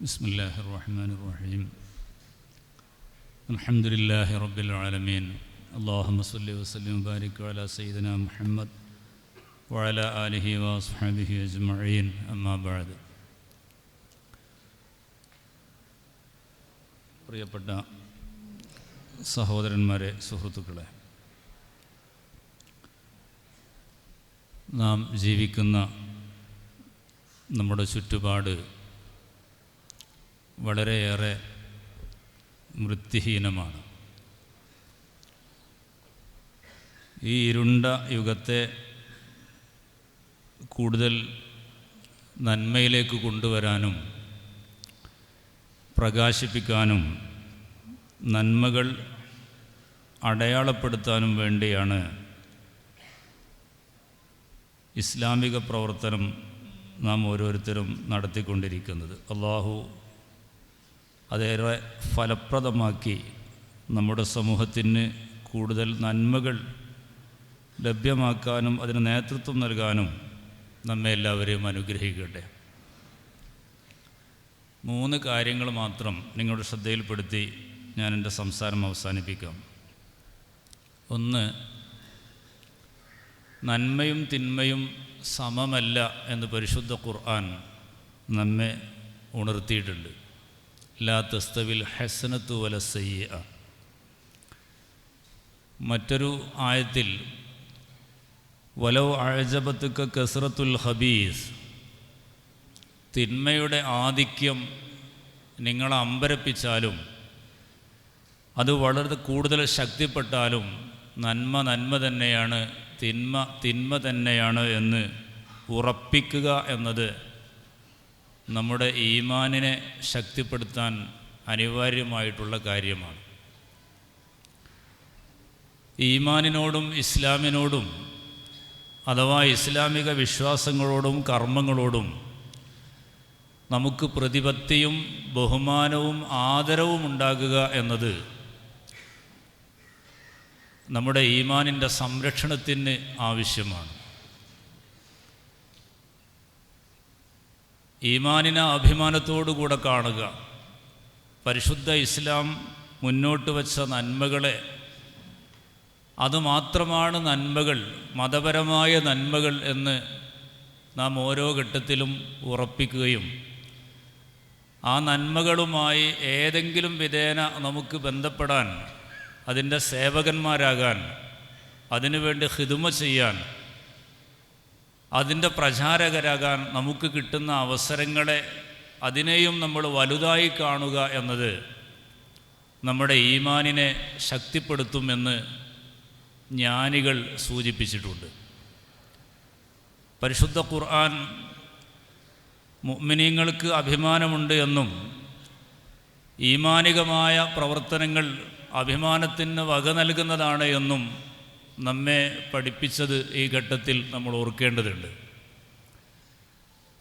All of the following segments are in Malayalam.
بسم الله الرحمن الرحيم الحمد لله رب العالمين اللهم صل وسلم وبارك على سيدنا محمد وعلى آله وأصحابه أجمعين أما بعد പ്രിയപ്പെട്ട സഹോദരന്മാരെ സുഹൃത്തുക്കളെ നാം ജീവിക്കുന്ന നമ്മുടെ ചുറ്റുപാട് വളരെയേറെ വൃത്തിഹീനമാണ്. ഈ ഇരുണ്ട യുഗത്തെ കൂടുതൽ നന്മയിലേക്ക് കൊണ്ടുവരാനും പ്രകാശിപ്പിക്കാനും നന്മകൾ അടയാളപ്പെടുത്താനും വേണ്ടിയാണ് ഇസ്ലാമിക പ്രവർത്തനം നാം ഓരോരുത്തരും നടത്തിക്കൊണ്ടിരിക്കുന്നത്. അള്ളാഹു അതേറെ ഫലപ്രദമാക്കി നമ്മുടെ സമൂഹത്തിന് കൂടുതൽ നന്മകൾ ലഭ്യമാക്കാനും അതിന് നേതൃത്വം നൽകാനും നമ്മെ എല്ലാവരെയും അനുഗ്രഹിക്കട്ടെ. മൂന്ന് കാര്യങ്ങൾ മാത്രം നിങ്ങളുടെ ശ്രദ്ധയിൽപ്പെടുത്തി ഞാൻ എന്റെ സംസാരം അവസാനിപ്പിക്കാം. ഒന്ന് നന്മയും തിന്മയും സമമല്ല എന്ന് പരിശുദ്ധ ഖുർആൻ നമ്മെ ഉണർത്തിയിട്ടുണ്ട്. ലാ തസ്തവിൽ ഹസനത്തു വല സയ്യ മറ്റൊരു ആയത്തിൽ വലോ അഴജപത്തുക്ക കസറത്തുൽ ഹബീസ് തിന്മയുടെ ആധിക്യം നിങ്ങൾ അമ്പരപ്പിച്ചാലും അത് വളരെ കൂടുതൽ ശക്തിപ്പെട്ടാലും നന്മ നന്മ തന്നെയാണ് തിന്മ തിന്മ തന്നെയാണ് എന്ന് ഉറപ്പിക്കുക എന്നത് നമ്മുടെ ഈമാനിനെ ശക്തിപ്പെടുത്താൻ അനിവാര്യമായിട്ടുള്ള കാര്യമാണ്. ഈമാനിനോടും ഇസ്ലാമിനോടും അഥവാ ഇസ്ലാമിക വിശ്വാസങ്ങളോടും കർമ്മങ്ങളോടും നമുക്ക് പ്രതിപത്തിയും ബഹുമാനവും ആദരവും ഉണ്ടാകുക എന്നത് നമ്മുടെ ഈമാനിന്റെ സംരക്ഷണത്തിന് ആവശ്യമാണ്. ഈമാനിനെ അഭിമാനത്തോടുകൂടെ കാണുക. പരിശുദ്ധ ഇസ്ലാം മുന്നോട്ട് വച്ച നന്മകളെ അതുമാത്രമാണ് നന്മകൾ മതപരമായ നന്മകൾ എന്ന് നാം ഓരോ ഘട്ടത്തിലും ഉറപ്പിക്കുകയും ആ നന്മകളുമായി ഏതെങ്കിലും വിധേന നമുക്ക് ബന്ധപ്പെടാൻ അതിന്റെ സേവകന്മാരാകാൻ അതിനുവേണ്ടി ഹിതുമ ചെയ്യാൻ അതിന്റെ പ്രചാരകരാകാൻ നമുക്ക് കിട്ടുന്ന അവസരങ്ങളെ അതിനെയും നമ്മൾ വലുതായി കാണുക എന്നത് നമ്മുടെ ഈമാനിനെ ശക്തിപ്പെടുത്തുമെന്ന് ജ്ഞാനികൾ സൂചിപ്പിച്ചിട്ടുണ്ട്. പരിശുദ്ധ ഖുർആൻ മുഅ്മിനീങ്ങൾക്ക് അഭിമാനമുണ്ട് എന്നും ഈമാനികമായ പ്രവർത്തനങ്ങൾ അഭിമാനത്തിന് വക നൽകുന്നതാണ് എന്നും നമ്മെ പഠിപ്പിച്ചത് ഈ ഘട്ടത്തിൽ നമ്മൾ ഓർക്കേണ്ടതുണ്ട്.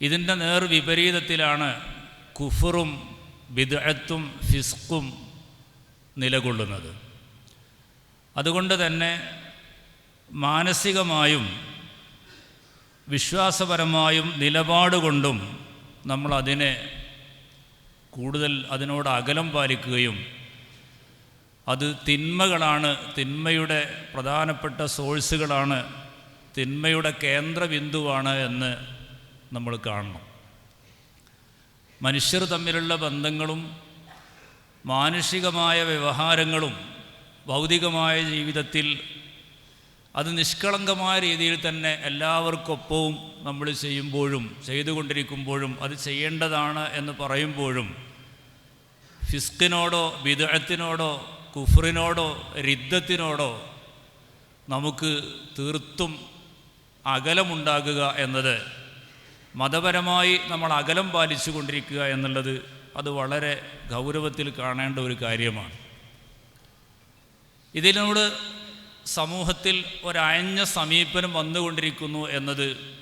ഇതിന്റെ നേർ വിപരീതത്തിലാണ് കുഫറും ബിദഅത്തും ഫിസ്കും നിലകൊള്ളുന്നത്. അതുകൊണ്ട് തന്നെ മാനസികമായും വിശ്വാസപരമായും നിലപാടുകൊണ്ടും നമ്മളതിനെ കൂടുതൽ അതിനോട് അകലം പാലിക്കുകയും അത് തിന്മകളാണ് തിന്മയുടെ പ്രധാനപ്പെട്ട സോഴ്സുകളാണ് തിന്മയുടെ കേന്ദ്രബിന്ദുവാണ് എന്ന് നമ്മൾ കാണണം. മനുഷ്യർ തമ്മിലുള്ള ബന്ധങ്ങളും മാനുഷികമായ വ്യവഹാരങ്ങളും ഭൗതികമായ ജീവിതത്തിൽ അത് നിഷ്കളങ്കമായ രീതിയിൽ തന്നെ എല്ലാവർക്കൊപ്പവും നമ്മൾ ചെയ്യുമ്പോഴും ചെയ്തുകൊണ്ടിരിക്കുമ്പോഴും അത് ചെയ്യേണ്ടതാണ് എന്ന് പറയുമ്പോഴും ഫിസ്കിനോടോ വിദഴത്തിനോടോ കുഫറിനോടോ രിദ്ധത്തിനോടോ നമുക്ക് തീർത്തും അകലമുണ്ടാകുക എന്നത് മതപരമായി നമ്മൾ അകലം പാലിച്ചു കൊണ്ടിരിക്കുക എന്നുള്ളത് അത് വളരെ ഗൗരവത്തിൽ കാണേണ്ട ഒരു കാര്യമാണ്. ഇതിനോട് സമൂഹത്തിൽ ഒരയഞ്ഞ സമീപനം വന്നുകൊണ്ടിരിക്കുന്നു എന്നത്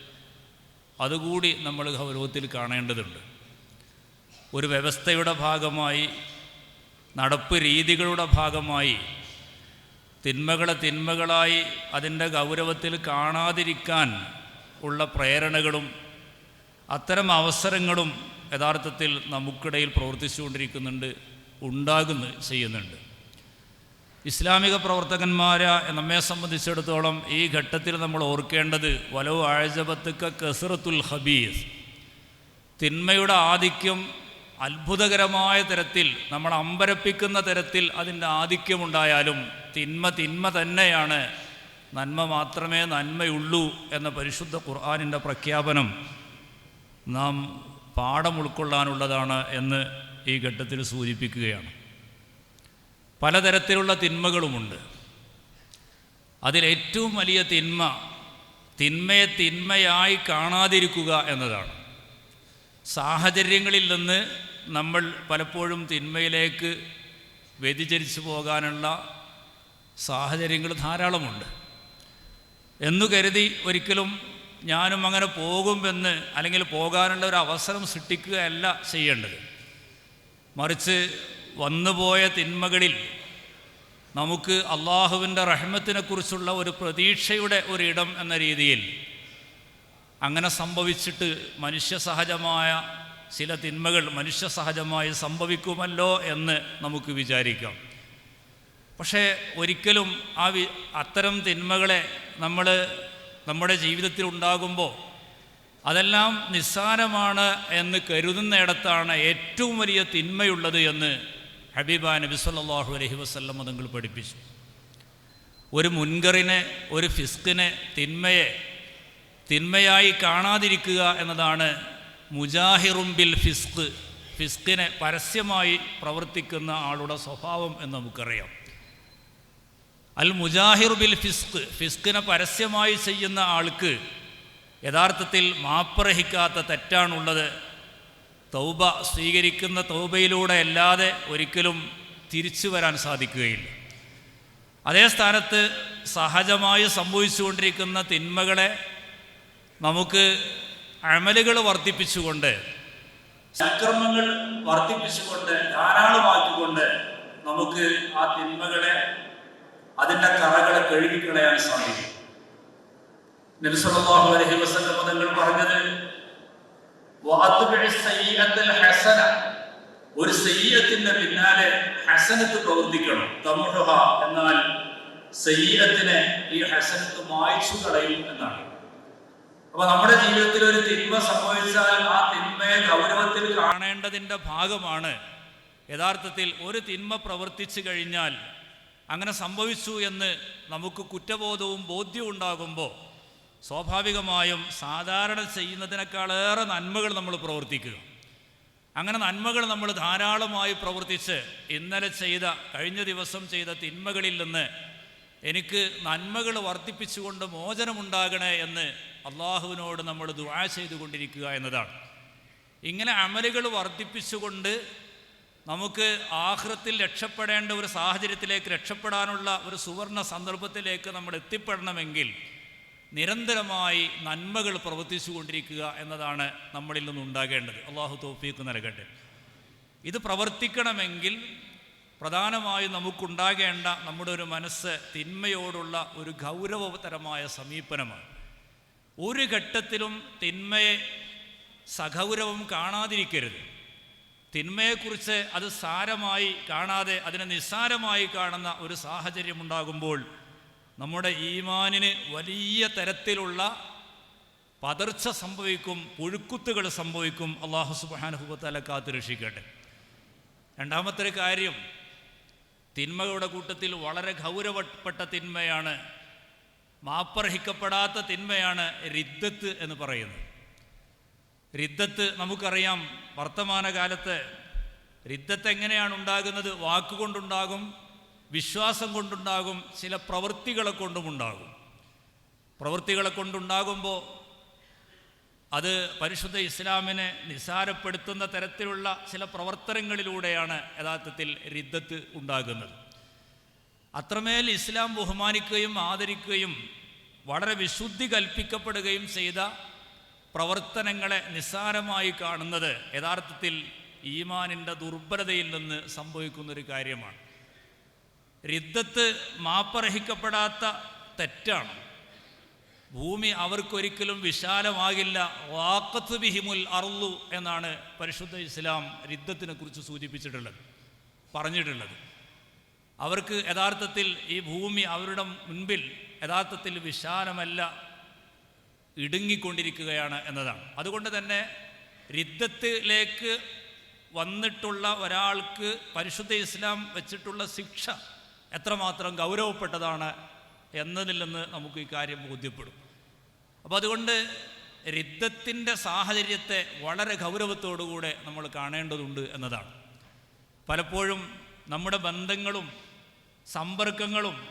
അതുകൂടി നമ്മൾ ഗൗരവത്തിൽ കാണേണ്ടതുണ്ട്. ഒരു വ്യവസ്ഥയുടെ ഭാഗമായി നടപ്പ് രീതികളുടെ ഭാഗമായി തിന്മകളെ തിന്മകളായി അതിന്റെ ഗൗരവത്തിൽ കാണാതിരിക്കാൻ ഉള്ള പ്രേരണകളും അത്തരം അവസരങ്ങളും യഥാർത്ഥത്തിൽ നമുക്കിടയിൽ പ്രവർത്തിച്ചുകൊണ്ടിരിക്കുന്നുണ്ട് ഉണ്ടാകുന്നു ചെയ്യുന്നുണ്ട്. ഇസ്ലാമിക പ്രവർത്തകന്മാരെ നമ്മെ സംബന്ധിച്ചിടത്തോളം ഈ ഘട്ടത്തിൽ നമ്മൾ ഓർക്കേണ്ടത് വലവ് ആഴ്ചപത്തുക്ക കസറത്തുൽ ഹബീസ്. തിന്മയുടെ ആധിക്യം അത്ഭുതകരമായ തരത്തിൽ നമ്മൾ അമ്പരപ്പിക്കുന്ന തരത്തിൽ അതിന്റെ ആധിക്യമുണ്ടായാലും തിന്മ തിന്മ തന്നെയാണ് നന്മ മാത്രമേ നന്മയുള്ളൂ എന്ന പരിശുദ്ധ ഖുർആാനിന്റെ പ്രഖ്യാപനം നാം പാഠം ഉൾക്കൊള്ളാനുള്ളതാണ് എന്ന് ഈ ഘട്ടത്തിൽ സൂചിപ്പിക്കുകയാണ്. പലതരത്തിലുള്ള തിന്മകളുമുണ്ട്. അതിലേറ്റവും വലിയ തിന്മ തിന്മയെ തിന്മയായി കാണാതിരിക്കുക എന്നതാണ്. സാഹചര്യങ്ങളിൽ നിന്ന് നമ്മൾ പലപ്പോഴും തിന്മയിലേക്ക് വ്യതിചരിച്ചു പോകാനുള്ള സാഹചര്യങ്ങൾ ധാരാളമുണ്ട്. എന്നു കരുതി ഒരിക്കലും ഞാനും അങ്ങനെ പോകുമെന്ന് അല്ലെങ്കിൽ പോകാനുള്ള ഒരു അവസരം സൃഷ്ടിക്കുകയല്ല ചെയ്യേണ്ടത്. മറിച്ച് വന്നുപോയ തിന്മകളിൽ നമുക്ക് അള്ളാഹുവിന്റെ റഹ്മത്തിനെക്കുറിച്ചുള്ള ഒരു പ്രതീക്ഷയുടെ ഒരിടം എന്ന രീതിയിൽ അങ്ങനെ സംഭവിച്ചിട്ട് മനുഷ്യസഹജമായ ചില തിന്മകൾ മനുഷ്യസഹജമായി സംഭവിക്കുമല്ലോ എന്ന് നമുക്ക് വിചാരിക്കാം. പക്ഷേ ഒരിക്കലും ആ വി അത്തരം തിന്മകളെ നമ്മൾ നമ്മുടെ ജീവിതത്തിൽ ഉണ്ടാകുമ്പോൾ അതെല്ലാം നിസ്സാരമാണ് എന്ന് കരുതുന്നിടത്താണ് ഏറ്റവും വലിയ തിന്മയുള്ളത് എന്ന് ഹബീബ നബി സല്ലാഹു അലഹി വസ്ല്ലം അതുങ്ങൾ പഠിപ്പിച്ചു. ഒരു മുൻകറിനെ ഒരു ഫിസ്കിനെ തിന്മയെ തിന്മയായി കാണാതിരിക്കുക എന്നതാണ് മുജാഹിറും ബിൽ ഫിസ്ക് ഫിസ്കിനെ പരസ്യമായി പ്രവർത്തിക്കുന്ന ആളുടെ സ്വഭാവം എന്ന് നമുക്കറിയാം. അൽ മുജാഹിർ ബിൽ ഫിസ്ക് ഫിസ്കിനെ പരസ്യമായി ചെയ്യുന്ന ആൾക്ക് യഥാർത്ഥത്തിൽ മാപ്പറഹിക്കാത്ത തെറ്റാണുള്ളത്. തൗബ സ്വീകരിക്കുന്ന തൗബയിലൂടെ അല്ലാതെ ഒരിക്കലും തിരിച്ചു വരാൻ സാധിക്കുകയില്ല. അതേ സ്ഥാനത്ത് സഹജമായി സംഭവിച്ചുകൊണ്ടിരിക്കുന്ന തിന്മകളെ നമുക്ക് അമലുകൾ വർദ്ധിപ്പിച്ചുകൊണ്ട് സൽക്കർമ്മങ്ങൾ വർദ്ധിപ്പിച്ചുകൊണ്ട് ധാരാളമാക്കിക്കൊണ്ട് നമുക്ക് ആ തിന്മകളെ അതിന്റെ കറകളെ കഴുകിക്കളയാൻ സാധിക്കും. നബിസല്ലാഹു അലൈഹി വസല്ലം തങ്ങൾ പറഞ്ഞത് ഹസന. ഒരു സയ്യത്തിന്റെ പിന്നാലെ ഹസനത്ത് പ്രവർത്തിക്കണം. തമുഹ എന്നാൽ സയ്യിഅത്തിനെ ഈ ഹസനത്ത് മായ്ച്ചു കളയും എന്നാണ്. അപ്പൊ നമ്മുടെ ജീവിതത്തിൽ ഒരു തിന്മ സംഭവിച്ചാൽ ആ തിന്മയെ ഗൗരവത്തിൽ കാണേണ്ടതിന്റെ ഭാഗമാണ്. യഥാർത്ഥത്തിൽ ഒരു തിന്മ പ്രവർത്തിച്ചു കഴിഞ്ഞാൽ അങ്ങനെ സംഭവിച്ചു എന്ന് നമുക്ക് കുറ്റബോധവും ബോധ്യവും ഉണ്ടാകുമ്പോൾ സ്വാഭാവികമായും സാധാരണ ചെയ്യുന്നതിനേക്കാളേറെ നന്മകൾ നമ്മൾ പ്രവർത്തിക്കുക. അങ്ങനെ നന്മകൾ നമ്മൾ ധാരാളമായി പ്രവർത്തിച്ച് ഇന്നലെ ചെയ്ത കഴിഞ്ഞ ദിവസം ചെയ്ത തിന്മകളിൽ നിന്ന് എനിക്ക് നന്മകൾ വർദ്ധിപ്പിച്ചുകൊണ്ട് മോചനമുണ്ടാകണേ എന്ന് അള്ളാഹുവിനോട് നമ്മൾ ദുആ ചെയ്തുകൊണ്ടിരിക്കുക എന്നതാണ്. ഇങ്ങനെ അമലുകൾ വർദ്ധിപ്പിച്ചുകൊണ്ട് നമുക്ക് ആഹ്റത്തിൽ രക്ഷപ്പെടേണ്ട ഒരു സാഹചര്യത്തിലേക്ക് രക്ഷപ്പെടാനുള്ള ഒരു സുവർണ സന്ദർഭത്തിലേക്ക് നമ്മൾ എത്തിപ്പെടണമെങ്കിൽ നിരന്തരമായി നന്മകൾ പ്രവർത്തിച്ചു കൊണ്ടിരിക്കുക എന്നതാണ് നമ്മളിൽ നിന്ന് ഉണ്ടാകേണ്ടത്. അള്ളാഹു തോഫീക്ക് നൽകട്ടെ. ഇത് പ്രവർത്തിക്കണമെങ്കിൽ പ്രധാനമായും നമുക്കുണ്ടാകേണ്ട നമ്മുടെ ഒരു മനസ്സ് തിന്മയോടുള്ള ഒരു ഗൗരവതരമായ സമീപനമാണ്. ഒരു ഘട്ടത്തിലും തിന്മയെ സഗൗരവം കാണാതിരിക്കരുത്. തിന്മയെക്കുറിച്ച് അത് സാരമായി കാണാതെ അതിനെ നിസ്സാരമായി കാണുന്ന ഒരു സാഹചര്യം ഉണ്ടാകുമ്പോൾ നമ്മുടെ ഈമാനിന് വലിയ തരത്തിലുള്ള പതർച്ച സംഭവിക്കും പുഴുക്കുത്തുകൾ സംഭവിക്കും അള്ളാഹു സുബാനുഭവത്തല കാത്തു രക്ഷിക്കട്ടെ. രണ്ടാമത്തെ കാര്യം തിന്മകളുടെ കൂട്ടത്തിൽ വളരെ ഗൗരവപ്പെട്ട തിന്മയാണ് മാപ്പർഹിക്കപ്പെടാത്ത തിന്മയാണ് റിദ്ദത്ത് എന്ന് പറയുന്നത്. റിദ്ദത്ത് നമുക്കറിയാം വർത്തമാനകാലത്ത് റിദ്ദത്ത് എങ്ങനെയാണ് ഉണ്ടാകുന്നത്? വാക്കുകൊണ്ടുണ്ടാകും വിശ്വാസം കൊണ്ടുണ്ടാകും ചില പ്രവൃത്തികളെ കൊണ്ടുമുണ്ടാകും. പ്രവൃത്തികളെ കൊണ്ടുണ്ടാകുമ്പോൾ അത് പരിശുദ്ധ ഇസ്ലാമിനെ നിസാരപ്പെടുത്തുന്ന തരത്തിലുള്ള ചില പ്രവർത്തനങ്ങളിലൂടെയാണ് യഥാർത്ഥത്തിൽ റിദ്ദത്ത് ഉണ്ടാകുന്നത്. അത്രമേൽ ഇസ്ലാം ബഹുമാനിക്കുകയും ആദരിക്കുകയും വളരെ വിശുദ്ധി കൽപ്പിക്കപ്പെടുകയും ചെയ്ത പ്രവർത്തനങ്ങളെ നിസ്സാരമായി കാണുന്നത് യഥാർത്ഥത്തിൽ ഈമാനിന്റെ ദുർബലതയിൽ നിന്ന് സംഭവിക്കുന്നൊരു കാര്യമാണ്. റിദ്ദത്ത് മാപ്പർഹിക്കപ്പെടാത്ത തെറ്റാണ്. ഭൂമി അവർക്കൊരിക്കലും വിശാലമാകില്ല. വാക്കത്ത് ബിഹിമുൽ അറുള്ളു എന്നാണ് പരിശുദ്ധ ഇസ്ലാം രിദ്ധത്തിനെ കുറിച്ച് സൂചിപ്പിച്ചിട്ടുള്ളത് പറഞ്ഞിട്ടുള്ളത്. അവർക്ക് യഥാർത്ഥത്തിൽ ഈ ഭൂമി അവരുടെ മുൻപിൽ യഥാർത്ഥത്തിൽ വിശാലമല്ല ഇടുങ്ങിക്കൊണ്ടിരിക്കുകയാണ് എന്നതാണ്. അതുകൊണ്ട് തന്നെ രിദ്ധത്തിലേക്ക് വന്നിട്ടുള്ള ഒരാൾക്ക് പരിശുദ്ധ ഇസ്ലാം വെച്ചിട്ടുള്ള ശിക്ഷ എത്രമാത്രം ഗൗരവപ്പെട്ടതാണ് എന്നതിൽ നിന്ന് നമുക്ക് ഈ കാര്യം ബോധ്യപ്പെടും. അപ്പോൾ അതുകൊണ്ട് രിദ്ധത്തിന്റെ സാഹചര്യത്തെ വളരെ ഗൗരവത്തോടുകൂടെ നമ്മൾ കാണേണ്ടതുണ്ട് എന്നതാണ്. പലപ്പോഴും നമ്മുടെ ബന്ധങ്ങളും സമ്പർക്കങ്ങളും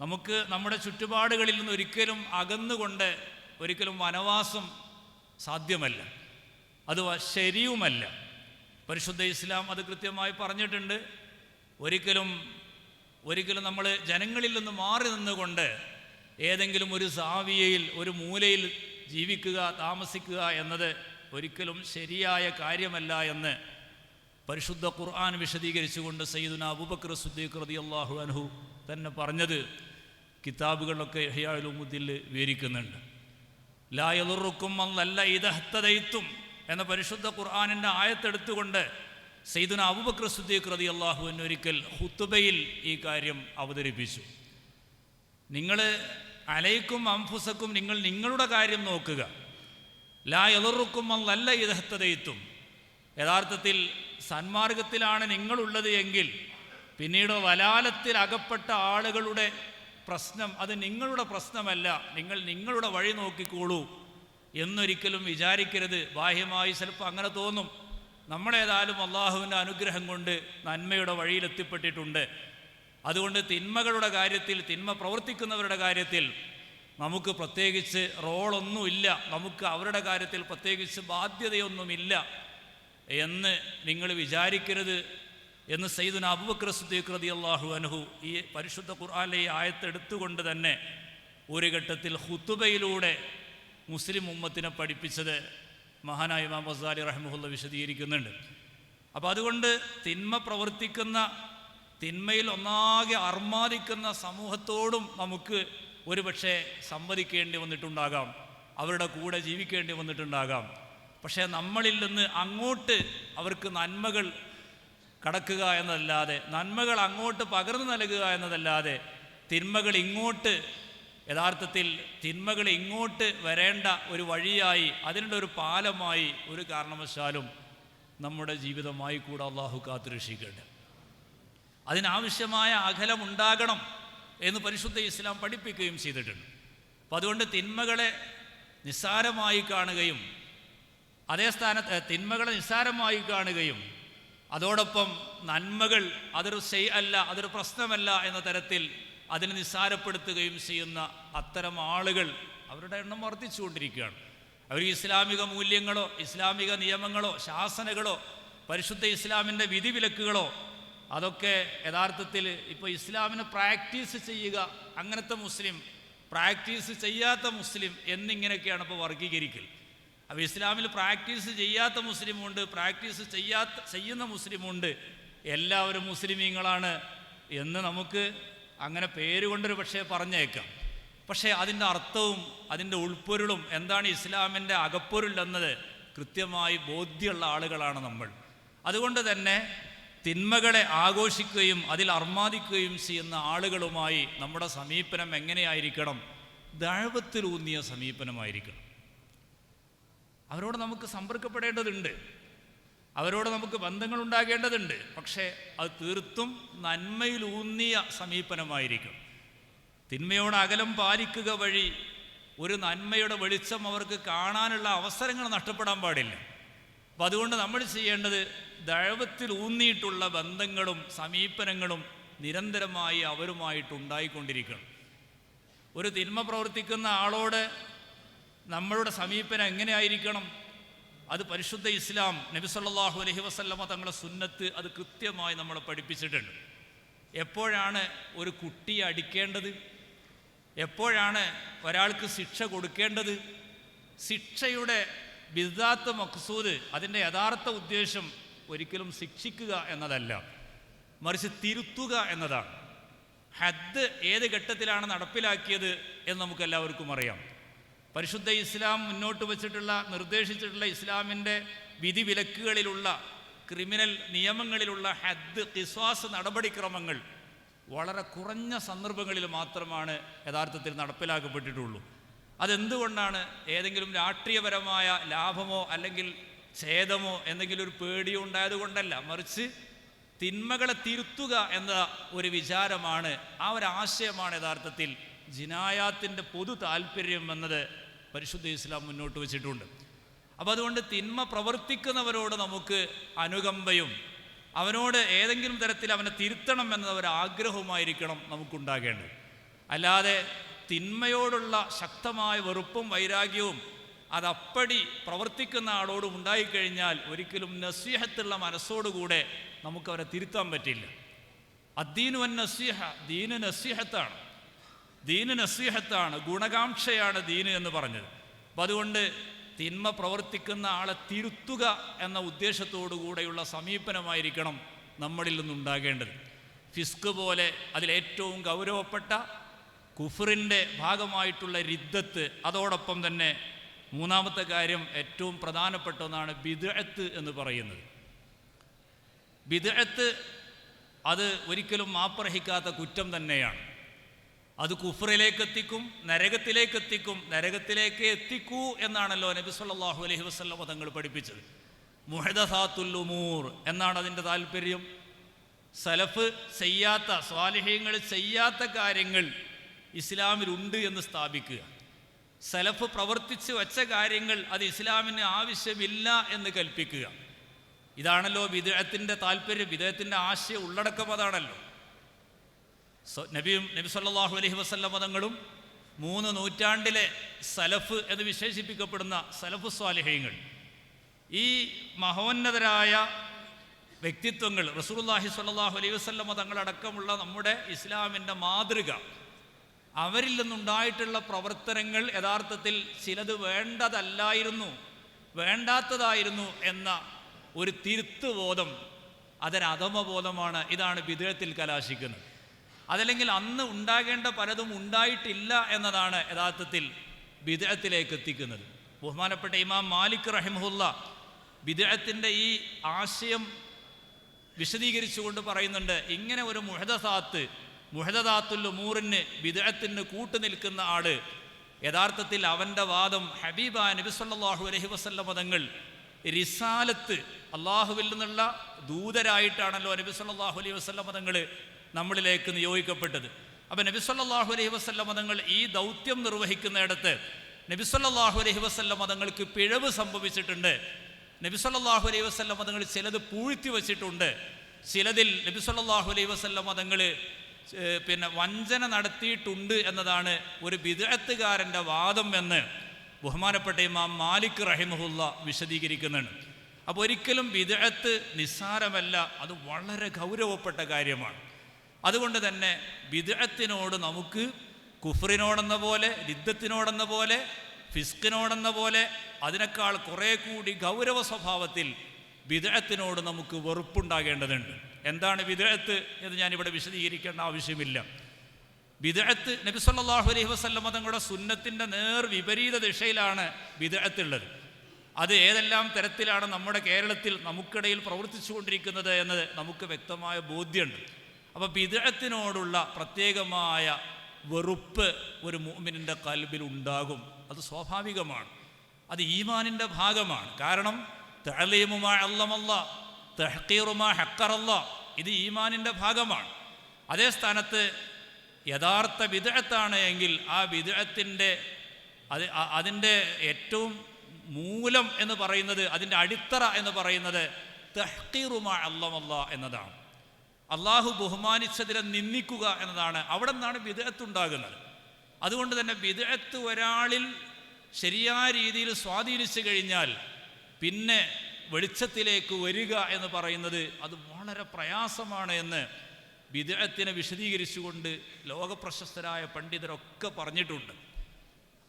നമുക്ക് നമ്മുടെ ചുറ്റുപാടുകളിൽ നിന്ന് ഒരിക്കലും അകന്നുകൊണ്ട് ഒരിക്കലും വനവാസം സാധ്യമല്ല. അത് ശരിയുമല്ല. പരിശുദ്ധ ഇസ്ലാം അത് കൃത്യമായി പറഞ്ഞിട്ടുണ്ട്. ഒരിക്കലും ഒരിക്കലും നമ്മൾ ജനങ്ങളിൽ നിന്ന് മാറി നിന്നുകൊണ്ട് ഏതെങ്കിലും ഒരു സാവിയയിൽ ഒരു മൂലയിൽ ജീവിക്കുക താമസിക്കുക എന്നത് ഒരിക്കലും ശരിയായ കാര്യമല്ല എന്ന് പരിശുദ്ധ ഖുർആൻ വിശദീകരിച്ചുകൊണ്ട് സയ്യിദുന അബൂബക്കർ സുദ്ദീഖ് റതി അള്ളാഹു അൻഹു തന്നെ പറഞ്ഞത് കിതാബുകളിലൊക്കെ ഹയാലുമുദ്ദിൽ വിവരിക്കുന്നുണ്ട്. ലായലുറുക്കും അല്ല ഇതഹത്തതയിത്തും എന്ന പരിശുദ്ധ ഖുർആാനിന്റെ ആയത്തെടുത്തുകൊണ്ട് സയ്യിദുന അബൂബക്കർ സുദ്ദീഖ് റതി അള്ളാഹു എന്നൊരിക്കൽ ഹുത്തുബയിൽ ഈ കാര്യം അവതരിപ്പിച്ചു. നിങ്ങൾ അലൈക്കും അംഫുസക്കും നിങ്ങൾ നിങ്ങളുടെ കാര്യം നോക്കുക. ലാ എതിർക്കും അല്ല ഇതഹത്തതയ്ത്തും യഥാർത്ഥത്തിൽ സന്മാർഗത്തിലാണ് നിങ്ങളുള്ളത് എങ്കിൽ പിന്നീട് വലാലത്തിൽ അകപ്പെട്ട ആളുകളുടെ പ്രശ്നം അത് നിങ്ങളുടെ പ്രശ്നമല്ല. നിങ്ങൾ നിങ്ങളുടെ വഴി നോക്കിക്കോളൂ എന്നൊരിക്കലും വിചാരിക്കരുത്. ബാഹ്യമായി ചിലപ്പോൾ അങ്ങനെ തോന്നും. നമ്മളേതായാലും അള്ളാഹുവിന്റെ അനുഗ്രഹം കൊണ്ട് നന്മയുടെ വഴിയിലെത്തിപ്പെട്ടിട്ടുണ്ട് അതുകൊണ്ട് തിന്മകളുടെ കാര്യത്തിൽ തിന്മ പ്രവർത്തിക്കുന്നവരുടെ കാര്യത്തിൽ നമുക്ക് പ്രത്യേകിച്ച് റോളൊന്നുമില്ല നമുക്ക് അവരുടെ കാര്യത്തിൽ പ്രത്യേകിച്ച് ബാധ്യതയൊന്നുമില്ല. എന്ന് നിങ്ങൾ വിചാരിക്കരുത് എന്ന് സയ്യിദുന അബൂബക്കർ സിദ്ദീഖ് റളിയല്ലാഹു അൻഹു ഈ പരിശുദ്ധ ഖുർആനിലെ ഈ ആയത്തെടുത്തുകൊണ്ട് തന്നെ ഒരു ഘട്ടത്തിൽ ഹുത്തുബയിലൂടെ മുസ്ലിം ഉമ്മത്തിനെ പഠിപ്പിച്ചത് മഹാനായ ഇമാം വസാലി റഹ്മുല്ല വിശദീകരിക്കുന്നുണ്ട്. അപ്പോൾ അതുകൊണ്ട് തിന്മ പ്രവർത്തിക്കുന്ന തിന്മയിൽ ഒന്നാകെ അർമാദിക്കുന്ന സമൂഹത്തോടും നമുക്ക് ഒരുപക്ഷെ സംവദിക്കേണ്ടി വന്നിട്ടുണ്ടാകാം. അവരുടെ കൂടെ ജീവിക്കേണ്ടി വന്നിട്ടുണ്ടാകാം. പക്ഷേ നമ്മളിൽ നിന്ന് അങ്ങോട്ട് അവർക്ക് നന്മകൾ കടക്കുക എന്നതല്ലാതെ നന്മകൾ അങ്ങോട്ട് പകർന്നു നൽകുക എന്നതല്ലാതെ തിന്മകൾ ഇങ്ങോട്ട് യഥാർത്ഥത്തിൽ തിന്മകൾ ഇങ്ങോട്ട് വരേണ്ട ഒരു വഴിയായി അതിനുള്ള ഒരു പാലമായി ഒരു കാരണവശാലും നമ്മുടെ ജീവിതമായി കൂടെ അള്ളാഹു കാത്തുരക്ഷിക്കട്ടെ. അതിനാവശ്യമായ അകലമുണ്ടാകണം എന്ന് പരിശുദ്ധ ഇസ്ലാം പഠിപ്പിക്കുകയും ചെയ്തിട്ടുണ്ട്. അപ്പം അതുകൊണ്ട് തിന്മകളെ നിസ്സാരമായി കാണുകയും അതേ സ്ഥാനത്ത് തിന്മകളെ നിസ്സാരമായി കാണുകയും അതോടൊപ്പം നന്മകൾ അതൊരു സെയ് അല്ല അതൊരു പ്രശ്നമല്ല എന്ന തരത്തിൽ അതിനെ നിസ്സാരപ്പെടുത്തുകയും ചെയ്യുന്ന അത്തരം ആളുകൾ അവരുടെ എണ്ണം വർദ്ധിച്ചുകൊണ്ടിരിക്കുകയാണ്. അവർ ഇസ്ലാമിക മൂല്യങ്ങളോ ഇസ്ലാമിക നിയമങ്ങളോ ശാസനകളോ പരിശുദ്ധ ഇസ്ലാമിന്റെ വിധിവിലക്കുകളോ അതൊക്കെ യഥാർത്ഥത്തിൽ ഇപ്പോൾ ഇസ്ലാമിനെ പ്രാക്ടീസ് ചെയ്യുക അങ്ങനത്തെ മുസ്ലിം പ്രാക്ടീസ് ചെയ്യാത്ത മുസ്ലിം എന്നിങ്ങനെയൊക്കെയാണ് ഇപ്പോൾ വർഗീകരിക്കൽ അപ്പോൾ ഇസ്ലാമിൽ പ്രാക്ടീസ് ചെയ്യാത്ത മുസ്ലിമുണ്ട് പ്രാക്ടീസ് ചെയ്യാത്ത ചെയ്യുന്ന മുസ്ലിമുണ്ട്. എല്ലാവരും മുസ്ലിമീങ്ങളാണ് എന്ന് നമുക്ക് അങ്ങനെ പേരുകൊണ്ടൊരു പക്ഷേ പറഞ്ഞേക്കാം. പക്ഷേ അതിന്റെ അർത്ഥവും അതിന്റെ ഉൾപ്പൊരുളും എന്താണ് ഇസ്ലാമിന്റെ അകപ്പൊരുൾ എന്നത്? കൃത്യമായി ബോധ്യമുള്ള ആളുകളാണ് നമ്മൾ. അതുകൊണ്ട് തന്നെ തിന്മകളെ ആഘോഷിക്കുകയും അതിൽ അർമാദിക്കുകയും ചെയ്യുന്ന ആളുകളുമായി നമ്മുടെ സമീപനം എങ്ങനെയായിരിക്കണം? ദഴവത്തിലൂന്നിയ സമീപനമായിരിക്കണം. അവരോട് നമുക്ക് സമ്പർക്കപ്പെടേണ്ടതുണ്ട്. അവരോട് നമുക്ക് ബന്ധങ്ങൾ ഉണ്ടാകേണ്ടതുണ്ട് പക്ഷേ അത് തീർത്തും നന്മയിലൂന്നിയ സമീപനമായിരിക്കും. തിന്മയോട് അകലം പാലിക്കുക വഴി ഒരു നന്മയുടെ വെളിച്ചം അവർക്ക് കാണാനുള്ള അവസരങ്ങൾ നഷ്ടപ്പെടാൻ പാടില്ല. അപ്പം അതുകൊണ്ട് നമ്മൾ ചെയ്യേണ്ടത് ദഴവത്തിൽ ഊന്നിയിട്ടുള്ള ബന്ധങ്ങളും സമീപനങ്ങളും നിരന്തരമായി അവരുമായിട്ട് ഉണ്ടായിക്കൊണ്ടിരിക്കണം. ഒരു തിന്മ പ്രവർത്തിക്കുന്ന ആളോട് നമ്മളുടെ സമീപനം എങ്ങനെയായിരിക്കണം? അത് പരിശുദ്ധ ഇസ്ലാം നബി സല്ലല്ലാഹു അലൈഹി വസല്ലമ തങ്ങളുടെ സുന്നത്ത് അത് കൃത്യമായി നമ്മളെ പഠിപ്പിച്ചിട്ടുണ്ട്. എപ്പോഴാണ് ഒരു കുട്ടിയെ അടിക്കേണ്ടത്? എപ്പോഴാണ് ഒരാൾക്ക് ശിക്ഷ കൊടുക്കേണ്ടത്? ശിക്ഷയുടെ ബിദാത്ത് മക്സൂദ് അതിന്റെ യഥാർത്ഥ ഉദ്ദേശം ഒരിക്കലും ശിക്ഷിക്കുക എന്നതല്ല. മറിച്ച് തിരുത്തുക എന്നതാണ്. ഹദ് ഏത് ഘട്ടത്തിലാണ് നടപ്പിലാക്കിയത് എന്ന് നമുക്ക് എല്ലാവർക്കും അറിയാം. പരിശുദ്ധ ഇസ്ലാം മുന്നോട്ട് വച്ചിട്ടുള്ള നിർദ്ദേശിച്ചിട്ടുള്ള ഇസ്ലാമിന്റെ വിധിവിലക്കുകളിലുള്ള ക്രിമിനൽ നിയമങ്ങളിലുള്ള ഹദ് കിസ്വാസ് നടപടിക്രമങ്ങൾ വളരെ കുറഞ്ഞ സന്ദർഭങ്ങളിൽ മാത്രമാണ് യഥാർത്ഥത്തിൽ നടപ്പിലാക്കപ്പെട്ടിട്ടുള്ളൂ. അതെന്തുകൊണ്ടാണ്? ഏതെങ്കിലും രാഷ്ട്രീയപരമായ ലാഭമോ അല്ലെങ്കിൽ ഛേദമോ എന്തെങ്കിലും ഒരു പേടിയോ ഉണ്ടായതുകൊണ്ടല്ല. മറിച്ച് തിന്മകളെ തിരുത്തുക എന്ന ഒരു വിചാരമാണ് ആ ഒരു ആശയമാണ് യഥാർത്ഥത്തിൽ ജിനായാത്തിന്റെ പൊതു താല്പര്യം എന്നത് പരിശുദ്ധ ഇസ്ലാം മുന്നോട്ട് വെച്ചിട്ടുണ്ട്. അപ്പോൾ അതുകൊണ്ട് തിന്മ പ്രവർത്തിക്കുന്നവരോട് നമുക്ക് അനുകമ്പയും അവനോട് ഏതെങ്കിലും തരത്തിൽ അവനെ തിരുത്തണം എന്ന ഒരു നമുക്കുണ്ടാകേണ്ടത്. അല്ലാതെ തിന്മയോടുള്ള ശക്തമായ വെറുപ്പും വൈരാഗ്യവും അതപ്പടി പ്രവർത്തിക്കുന്ന ആളോടും ഉണ്ടായിക്കഴിഞ്ഞാൽ ഒരിക്കലും നസീഹത്തുള്ള മനസ്സോടുകൂടെ നമുക്കവരെ തിരുത്താൻ പറ്റില്ല. അദ്ദീനു വൻ നസീഹ ദീന് നസീഹത്താണ്. ദീന് നസീഹത്താണ് ഗുണകാംക്ഷയാണ് ദീന് എന്ന് പറഞ്ഞത്. അപ്പം അതുകൊണ്ട് തിന്മ പ്രവർത്തിക്കുന്ന ആളെ തിരുത്തുക എന്ന ഉദ്ദേശത്തോടു കൂടെയുള്ള സമീപനമായിരിക്കണം നമ്മളിൽ നിന്നുണ്ടാകേണ്ടത്. ഫിസ്ക് പോലെ അതിലേറ്റവും ഗൗരവപ്പെട്ട കുഫറിന്റെ ഭാഗമായിട്ടുള്ള രിദ്ധത്ത് അതോടൊപ്പം തന്നെ മൂന്നാമത്തെ കാര്യം ഏറ്റവും പ്രധാനപ്പെട്ട ഒന്നാണ് ബിദഴത്ത് എന്ന് പറയുന്നത്. ബിദഴത്ത് അത് ഒരിക്കലും മാപ്പർഹിക്കാത്ത കുറ്റം തന്നെയാണ്. അത് കുഫറിലേക്ക് എത്തിക്കും നരകത്തിലേക്ക് എത്തിക്കും നരകത്തിലേക്ക് എത്തിക്കൂ എന്നാണല്ലോ നബി സല്ലാഹു അലൈഹി വസ്ല്ല തങ്ങൾ പഠിപ്പിച്ചത്. മുഹദസാത്തുല്ലുമൂർ എന്നാണ് അതിന്റെ താല്പര്യം. സലഫ് ചെയ്യാത്ത സ്വാലിഹ്യങ്ങൾ ചെയ്യാത്ത കാര്യങ്ങൾ ഇസ്ലാമിലുണ്ട് എന്ന് സ്ഥാപിക്കുക. സലഫ് പ്രവർത്തിച്ച് വച്ച കാര്യങ്ങൾ അത് ഇസ്ലാമിന് ആവശ്യമില്ല എന്ന് കൽപ്പിക്കുക. ഇതാണല്ലോ വിദേഹത്തിന്റെ താല്പര്യം വിദേഹത്തിന്റെ ആശയം ഉള്ളടക്കം അതാണല്ലോ. നബിയും നബി സല്ലാഹു അലഹി വസ്ല്ല മതങ്ങളും മൂന്ന് നൂറ്റാണ്ടിലെ സലഫ് എന്ന് വിശേഷിപ്പിക്കപ്പെടുന്ന സലഫ് സ്വാലിഹ്യങ്ങൾ ഈ മഹോന്നതരായ വ്യക്തിത്വങ്ങൾ റസൂലുള്ളാഹി സ്വല്ലല്ലാഹു അലൈഹി വസല്ലം തങ്ങളടക്കമുള്ള നമ്മുടെ ഇസ്ലാമിന്റെ മാതൃക അവരിൽ നിന്നുണ്ടായിട്ടുള്ള പ്രവർത്തനങ്ങൾ യഥാർത്ഥത്തിൽ ചിലത് വേണ്ടതല്ലായിരുന്നു വേണ്ടാത്തതായിരുന്നു എന്ന ഒരു തിരുത്തുബോധം അതൊരധമബോധമാണ് ഇതാണ് വിദേഹത്തിൽ കലാശിക്കുന്നത്. അതല്ലെങ്കിൽ അന്ന് ഉണ്ടാകേണ്ട പലതും ഉണ്ടായിട്ടില്ല എന്നതാണ് യഥാർത്ഥത്തിൽ വിദേഹത്തിലേക്ക് എത്തിക്കുന്നത്. ബഹുമാനപ്പെട്ട ഇമാം മാലിക് റഹിമുല്ല വിദേഹത്തിന്റെ ഈ ആശയം വിശദീകരിച്ചുകൊണ്ട് പറയുന്നുണ്ട് ഇങ്ങനെ ഒരു മുഹദസാത്ത് മുഹദദാത്തുൽ മൂറിന് വിദേഹത്തിന് കൂട്ടുനിൽക്കുന്ന ആൾ യഥാർത്ഥത്തിൽ അവന്റെ വാദം ഹബീബ നബി അലഹി വസല്ലം പദങ്ങൾ റിസാലത്ത് അള്ളാഹുവിൽ നിന്നുള്ള ദൂതരായിട്ടാണല്ലോ നബി സല്ലല്ലാഹു അലൈഹി വസല്ലം പദങ്ങൾ നമ്മളിലേക്ക് നിയോഗിക്കപ്പെട്ടത്. അപ്പം നബി സല്ലല്ലാഹു അലൈഹി വസ്ല്ല മതങ്ങൾ ഈ ദൗത്യം നിർവഹിക്കുന്നിടത്ത് നബി സല്ലല്ലാഹു അലൈഹി വസ്ല്ല മതങ്ങൾക്ക് പിഴവ് സംഭവിച്ചിട്ടുണ്ട്. നബി സല്ലല്ലാഹു അലൈഹി വസ്ല്ല മതങ്ങൾ ചിലത് പൂഴ്ത്തി വച്ചിട്ടുണ്ട്. ചിലതിൽ നബി സല്ലല്ലാഹു അലൈഹി വസ്ല്ല മതങ്ങൾ പിന്നെ വഞ്ചന നടത്തിയിട്ടുണ്ട് എന്നതാണ് ഒരു വിദഗ്ധക്കാരന്റെ വാദം എന്ന് ബഹുമാനപ്പെട്ട ഇമാം മാലിക് റഹിമഹുല്ല വിശദീകരിക്കുന്നുണ്ട്. അപ്പോൾ ഒരിക്കലും വിദഗ്ധത്ത് നിസ്സാരമല്ല അത് വളരെ ഗൗരവപ്പെട്ട കാര്യമാണ്. അതുകൊണ്ട് തന്നെ വിദഗ്ധത്തിനോട് നമുക്ക് കുഫറിനോടെന്ന പോലെ രിദ്ധത്തിനോടെന്ന പോലെ ഫിസ്കിനോടെന്ന പോലെ അതിനേക്കാൾ കുറേ കൂടി ഗൗരവ സ്വഭാവത്തിൽ വിദഗ്ധത്തിനോട് നമുക്ക് വെറുപ്പുണ്ടാകേണ്ടതുണ്ട്. എന്താണ് വിദഗ്ധത്ത് എന്ന് ഞാനിവിടെ വിശദീകരിക്കേണ്ട ആവശ്യമില്ല. വിദഗ്ധത്ത് നബി സല്ലല്ലാഹു അലൈഹി വസല്ലം തങ്ങളുടെ സുന്നത്തിന്റെ നേർ വിപരീത ദിശയിലാണ് വിദഗ്ധത്തുള്ളത് അത് ഏതെല്ലാം തരത്തിലാണ് നമ്മുടെ കേരളത്തിൽ നമുക്കിടയിൽ പ്രവർത്തിച്ചു കൊണ്ടിരിക്കുന്നത് എന്നത് നമുക്ക് വ്യക്തമായ ബോധ്യമുണ്ട്. അപ്പോൾ വിദഗ്ധത്തിനോടുള്ള പ്രത്യേകമായ വെറുപ്പ് ഒരു മൂമിനിന്റെ കൽബിൽ ഉണ്ടാകും. അത് സ്വാഭാവികമാണ്. അത് ഈമാനിന്റെ ഭാഗമാണ്. കാരണം തഹലീമുമാ അല്ലമല്ല തെഹക്കീറുമാ ഹക്കറല്ല ഇത് ഈമാനിന്റെ ഭാഗമാണ്. അതേ സ്ഥാനത്ത് യഥാർത്ഥ വിദഗത്താണ് എങ്കിൽ ആ വിദഗത്തിന്റെ അത് അതിന്റെ ഏറ്റവും മൂലം എന്ന് പറയുന്നത് അതിന്റെ അടിത്തറ എന്ന് പറയുന്നത് തെഹക്കീറുമാ അല്ലമല്ല എന്നതാണ്. അള്ളാഹു ബഹുമാനിച്ചതിനെ നിന്ദിക്കുക എന്നതാണ്. അവിടെ നിന്നാണ് വിദഗ്ധത്തുണ്ടാകുന്നത് അതുകൊണ്ട് തന്നെ വിദഗത്ത് ഒരാളിൽ ശരിയായ രീതിയിൽ സ്വാധീനിച്ചു കഴിഞ്ഞാൽ പിന്നെ വെളിച്ചത്തിലേക്ക് വരിക എന്ന് പറയുന്നത് അത് വളരെ പ്രയാസമാണ് എന്ന് വിദഗത്തിനെ വിശദീകരിച്ചുകൊണ്ട് ലോകപ്രശസ്തരായ പണ്ഡിതരൊക്കെ പറഞ്ഞിട്ടുണ്ട്.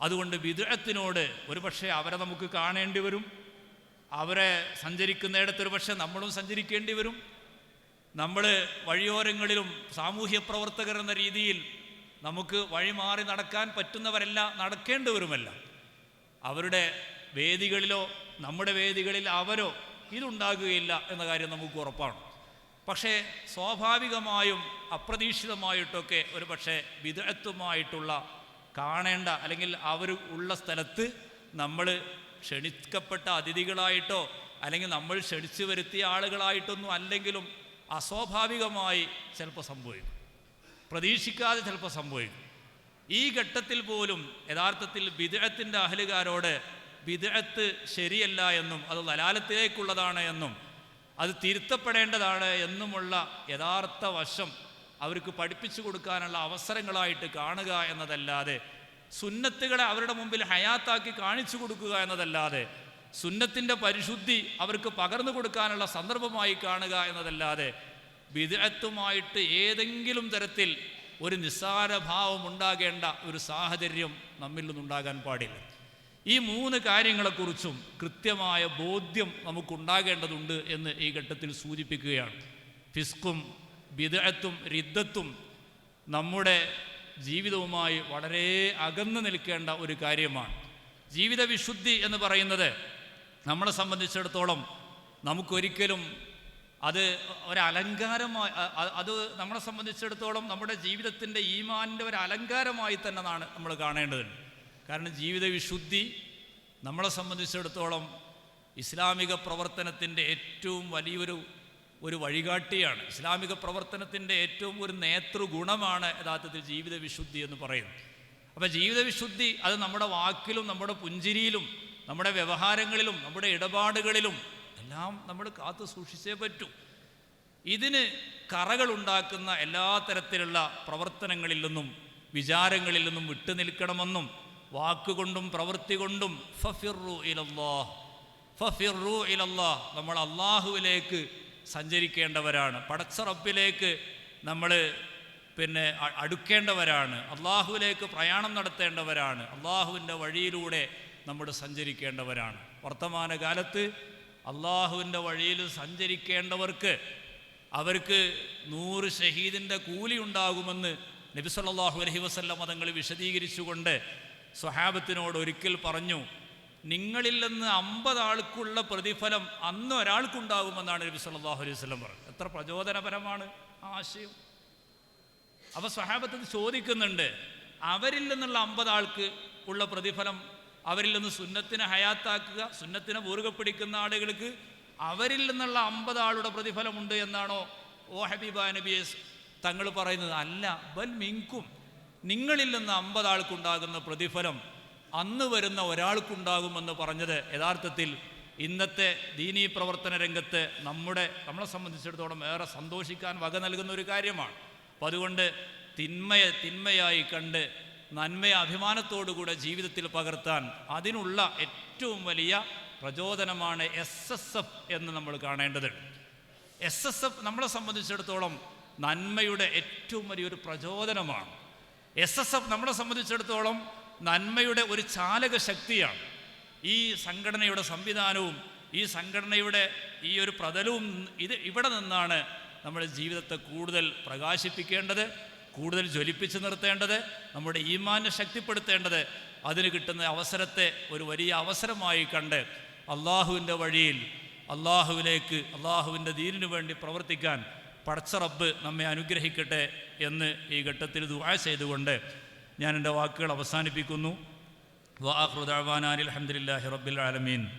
അതുകൊണ്ട് വിദഗത്തിനോട് ഒരു പക്ഷേ അവരെ നമുക്ക് കാണേണ്ടി വരും. അവരെ സഞ്ചരിക്കുന്നിടത്ത് ഒരുപക്ഷെ നമ്മളും സഞ്ചരിക്കേണ്ടി വരും. നമ്മൾ വഴിയോരങ്ങളിലും സാമൂഹ്യ പ്രവർത്തകർ എന്ന രീതിയിൽ നമുക്ക് വഴിമാറി നടക്കാൻ പറ്റുന്നവരല്ല നടക്കേണ്ടവരുമല്ല. അവരുടെ വേദികളിലോ നമ്മുടെ വേദികളിൽ അവരോ ഇതുണ്ടാകുകയില്ല എന്ന കാര്യം നമുക്ക് ഉറപ്പാണ്. പക്ഷേ സ്വാഭാവികമായും അപ്രതീക്ഷിതമായിട്ടൊക്കെ ഒരു പക്ഷേ വിദഗ്ധമായിട്ടുള്ള കാണേണ്ട അല്ലെങ്കിൽ അവർ ഉള്ള സ്ഥലത്ത് നമ്മൾ ക്ഷണിക്കപ്പെട്ട അതിഥികളായിട്ടോ അല്ലെങ്കിൽ നമ്മൾ ക്ഷണിച്ചു വരുത്തിയ ആളുകളായിട്ടൊന്നും അല്ലെങ്കിലും അസ്വാഭാവികമായി ചിലപ്പോൾ സംഭവിക്കും. പ്രതീക്ഷിക്കാതെ ചിലപ്പോൾ സംഭവിക്കും. ഈ ഘട്ടത്തിൽ പോലും യഥാർത്ഥത്തിൽ ബിദഅത്തിന്റെ അഹലുകാരോട് ബിദഅത്ത് ശരിയല്ല എന്നും അത് ലലാലത്തിലേക്കുള്ളതാണ് എന്നും അത് തിരുത്തപ്പെടേണ്ടതാണ് എന്നുമുള്ള യഥാർത്ഥ വശം അവർക്ക് പഠിപ്പിച്ചു കൊടുക്കാനുള്ള അവസരങ്ങളായിട്ട് കാണുക എന്നതല്ലാതെ സുന്നത്തുകളെ അവരുടെ മുമ്പിൽ ഹയാത്താക്കി കാണിച്ചു കൊടുക്കുക എന്നതല്ലാതെ സുന്നത്തിന്റെ പരിശുദ്ധി അവർക്ക് പകർന്നു കൊടുക്കാനുള്ള സന്ദർഭമായി കാണുക എന്നതല്ലാതെ വിദഗ്ധമായിട്ട് ഏതെങ്കിലും തരത്തിൽ ഒരു നിസ്സാരഭാവം ഉണ്ടാകേണ്ട ഒരു സാഹചര്യം നമ്മിൽ നിന്നുണ്ടാകാൻ പാടില്ല. ഈ മൂന്ന് കാര്യങ്ങളെക്കുറിച്ചും കൃത്യമായ ബോധ്യം നമുക്കുണ്ടാകേണ്ടതുണ്ട് എന്ന് ഈ ഘട്ടത്തിൽ സൂചിപ്പിക്കുകയാണ്. ഫിസ്കും ബിദഅത്തും റിദ്ദത്തും നമ്മുടെ ജീവിതവുമായി വളരെ അകന്നു നിൽക്കേണ്ട ഒരു കാര്യമാണ്. ജീവിത വിശുദ്ധി എന്ന് പറയുന്നത് നമ്മളെ സംബന്ധിച്ചിടത്തോളം നമുക്കൊരിക്കലും അത് ഒരലങ്കാരമായി അത് നമ്മളെ സംബന്ധിച്ചിടത്തോളം നമ്മുടെ ജീവിതത്തിന്റെ ഈമാനിന്റെ ഒരു അലങ്കാരമായി തന്നെ നമ്മൾ കാണേണ്ടതുണ്ട്. കാരണം ജീവിത വിശുദ്ധി നമ്മളെ സംബന്ധിച്ചിടത്തോളം ഇസ്ലാമിക പ്രവർത്തനത്തിന്റെ ഏറ്റവും വലിയൊരു ഒരു വഴികാട്ടിയാണ്. ഇസ്ലാമിക പ്രവർത്തനത്തിന്റെ ഏറ്റവും ഒരു നേതൃഗുണമാണ് യഥാർത്ഥത്തിൽ ജീവിത വിശുദ്ധി എന്ന് പറയുന്നത്. അപ്പോൾ ജീവിത വിശുദ്ധി അത് നമ്മുടെ വാക്കിലും നമ്മുടെ പുഞ്ചിരിയിലും നമ്മുടെ വ്യവഹാരങ്ങളിലും നമ്മുടെ ഇടപാടുകളിലും എല്ലാം നമ്മൾ കാത്തു സൂക്ഷിച്ചേ പറ്റൂ. ഇതിന് കറകളുണ്ടാക്കുന്ന എല്ലാ തരത്തിലുള്ള പ്രവർത്തനങ്ങളിൽ നിന്നും വിചാരങ്ങളിൽ നിന്നും വിട്ടു നിൽക്കണമെന്നും വാക്കുകൊണ്ടും പ്രവൃത്തി കൊണ്ടും ഫഫിറു ഇലല്ലാഹ് ഫഫിറു ഇലല്ലാഹ് നമ്മൾ അള്ളാഹുവിലേക്ക് സഞ്ചരിക്കേണ്ടവരാണ്. പടച്ച റബ്ബിലേക്ക് നമ്മൾ പിന്നെ അടുക്കേണ്ടവരാണ്. അള്ളാഹുവിലേക്ക് പ്രയാണം നടത്തേണ്ടവരാണ്. അള്ളാഹുവിന്റെ വഴിയിലൂടെ നമ്മൾ സഞ്ചരിക്കേണ്ടവരാണ്. വർത്തമാനകാലത്ത് അള്ളാഹുവിന്റെ വഴിയിൽ സഞ്ചരിക്കേണ്ടവർക്ക് അവർക്ക് നൂറ് ഷഹീദിന്റെ കൂലി ഉണ്ടാകുമെന്ന് നബി അലഹി വസ്ല്ല മതങ്ങൾ വിശദീകരിച്ചുകൊണ്ട് സ്വഹാബത്തിനോട് ഒരിക്കൽ പറഞ്ഞു നിങ്ങളിൽ നിന്ന് അമ്പത് ആൾക്കുള്ള പ്രതിഫലം അന്ന് ഒരാൾക്കുണ്ടാകുമെന്നാണ് നബി സല്ലല്ലാഹു അലൈഹി വസല്ലം പറഞ്ഞത്. എത്ര പ്രചോദനപരമാണ് ആ ആശയം. അപ്പോൾ സ്വഹാബത്ത് ചോദിക്കുന്നുണ്ട് അവരിൽ നിന്നുള്ള അമ്പത് ആൾക്ക് ഉള്ള പ്രതിഫലം അവരിൽ നിന്ന് സുന്നത്തിനെ ഹയാത്താക്കുക സുന്നത്തിനെ മുറുകെ പിടിക്കുന്ന ആളുകൾക്ക് അവരിൽ നിന്നുള്ള അമ്പത് ആളുടെ പ്രതിഫലമുണ്ട് എന്നാണോ? ഓ ഹബീബ നബിയസ് തങ്ങൾ പറയുന്നത് അല്ല. ബൽ മിങ്കും. നിങ്ങളിൽ നിന്ന് അമ്പത് ആൾക്കുണ്ടാകുന്ന പ്രതിഫലം അന്ന് വരുന്ന ഒരാൾക്കുണ്ടാകുമെന്ന് പറഞ്ഞത് യഥാർത്ഥത്തിൽ ഇന്നത്തെ ദീനീ പ്രവർത്തന രംഗത്ത് നമ്മുടെ നമ്മളെ സംബന്ധിച്ചിടത്തോളം ഏറെ സന്തോഷിക്കാൻ വക നൽകുന്ന ഒരു കാര്യമാണ്. അപ്പം അതുകൊണ്ട് തിന്മയെ തിന്മയായി കണ്ട് നന്മയെ അഭിമാനത്തോടുകൂടെ ജീവിതത്തിൽ പകർത്താൻ അതിനുള്ള ഏറ്റവും വലിയ പ്രചോദനമാണ് എസ് എസ് എഫ് എന്ന് നമ്മൾ കാണേണ്ടത്. എസ് എസ് എഫ് നമ്മളെ സംബന്ധിച്ചിടത്തോളം നന്മയുടെ ഏറ്റവും വലിയൊരു പ്രചോദനമാണ്. എസ് എസ് എഫ് നമ്മളെ സംബന്ധിച്ചിടത്തോളം നന്മയുടെ ഒരു ചാലക ശക്തിയാണ്. ഈ സംഘടനയുടെ സംവിധാനവും ഈ സംഘടനയുടെ ഈ ഒരു പ്രതലവും ഇത് ഇവിടെ നിന്നാണ് നമ്മുടെ ജീവിതത്തെ കൂടുതൽ പ്രകാശിപ്പിക്കേണ്ടത്. കൂടുതൽ ജ്വലിപ്പിച്ച് നിർത്തേണ്ടത് നമ്മുടെ ഈമാനെ ശക്തിപ്പെടുത്തേണ്ടത് അതിന് കിട്ടുന്ന അവസരത്തെ ഒരു വലിയ അവസരമായി കണ്ട് അള്ളാഹുവിന്റെ വഴിയിൽ അള്ളാഹുവിലേക്ക് അള്ളാഹുവിന്റെ ദീനിനു വേണ്ടി പ്രവർത്തിക്കാൻ പടച്ച റബ്ബ് നമ്മെ അനുഗ്രഹിക്കട്ടെ എന്ന് ഈ ഘട്ടത്തിൽ ദുആ ചെയ്തുകൊണ്ട് ഞാൻ എന്റെ വാക്കുകൾ അവസാനിപ്പിക്കുന്നു. വാഹൃദാൻ അലഹമുല്ലാഹി റബ്ബിൽ ആലമീൻ.